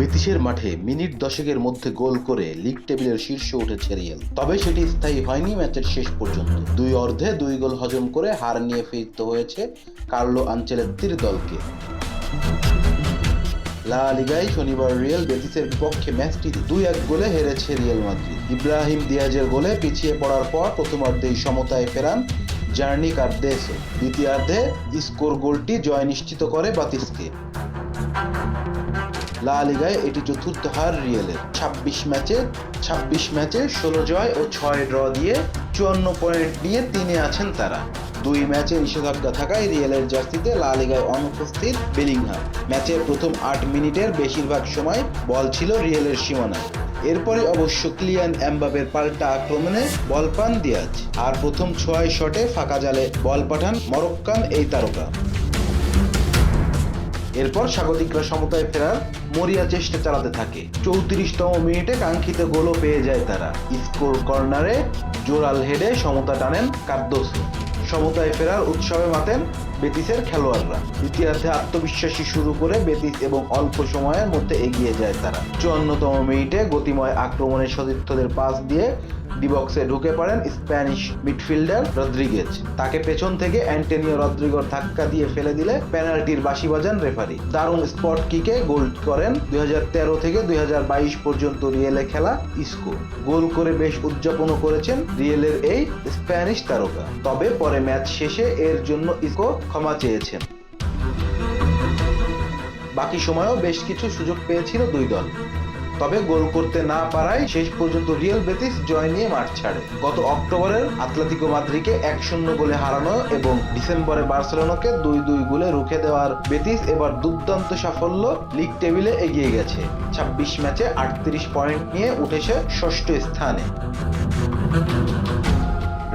বেতিসের মাঠে মিনিট দশেকের মধ্যে গোল করে লিগ টেবিলের শীর্ষে উঠেছে রিয়েল। তবে সেটি স্থায়ী হয়নি ম্যাচের শেষ পর্যন্ত। দুই অর্ধে দুই গোল হজম করে হার নিয়ে ফিরতে হয়েছে কার্লো আঞ্চেলেত্তির দলকে। লা লিগায় শনিবার রিয়েল বেতিসের বিপক্ষে ম্যাচটি দুই এক গোলে হেরেছে রিয়েল মাদ্রিদ। ইব্রাহিম দিয়াজের গোলে পিছিয়ে পড়ার পর প্রথমার্ধেই সমতায় ফেরান জার্নি কার্দেসো। দ্বিতীয়ার্ধে স্কোর গোলটি জয় নিশ্চিত করে বাতিসকে। লা লিগায় এটি চতুর্থ হার রিয়েলের ছাব্বিশ ম্যাচে ছাব্বিশ ম্যাচে ষোলো জয় ও ছয় ড্র দিয়ে চুয়ান্ন পয়েন্ট নিয়ে তিনে আছেন তারা। দুই ম্যাচে নিষেধাজ্ঞা থাকায় রিয়েলের জার্সিতে লা লিগায় অনুপস্থিত বেলিংহাম। ম্যাচের প্রথম আট মিনিটের বেশিরভাগ সময় বল ছিল রিয়েলের সীমানায়। এরপরে অবশ্য ক্লিয়ান এমবাপের পাল্টা আক্রমণে বল পান দিয়াজ। আর প্রথম ছয় শটে ফাঁকা জালে বল পাঠান মরক্কান এই তারকা। এরপর স্বাগতিকরা সমতায় ফেরার মরিয়া চেষ্টা চালাতে থাকে। চৌত্রিশতম মিনিটে কাঙ্ক্ষিত গোলও পেয়ে যায় তারা। স্কোর কর্নারে জোরাল হেডে সমতা টানেন কার্দোসো। সমতায় ফেরার উৎসবে মাতেন বেতিসের খেলোয়াড়রা। দ্বিতীয়ার্ধে আত্মবিশ্বাসী শুরু করে বেতিস এবং অল্প সময়ের মধ্যে এগিয়ে যায় তারা। চুয়ান্নতম মিনিটে গতিময় আক্রমণের সতীর্থদের পাস দিয়ে ডিবক্সে ঢুকে পড়েন স্প্যানিশ মিডফিল্ডার রদ্রিগেজ। তাকে পেছন থেকে অ্যান্টনিও রদ্রিগর ধাক্কা দিয়ে ফেলে দিলে পেনাল্টির বাসি বাজান রেফারি। দারুণ স্পট কিকে গোল করেন দুই হাজার তেরো থেকে দুই হাজার বাইশ পর্যন্ত রিয়েলে খেলা ইস্কো। গোল করে বেশ উদযাপনও করেছেন রিয়েলের এই স্প্যানিশ তারকা। তবে পরে ম্যাচ শেষে এর জন্য ইস্কো ক্ষমা চেয়েছেন বাকি সময়েও বেশ কিছু সুযোগ পেয়েছিল দুই দল। তবে গোল করতে না পারায় শেষ পর্যন্ত রিয়েল বেতিস জয় নিয়ে মাঠ ছাড়ে। গত অক্টোবরের আতলেতিকো মাদ্রিকে এক শূন্য গোলে হারানো এবং ডিসেম্বরে বার্সেলোনাকে দুই দুই গোলে রুখে দেওয়ার বেতিস এবার দুর্দান্ত সাফল্য লিগ টেবিলে এগিয়ে গেছে। ছাব্বিশ ম্যাচে আটত্রিশ পয়েন্ট নিয়ে উঠেছে ষষ্ঠ স্থানে।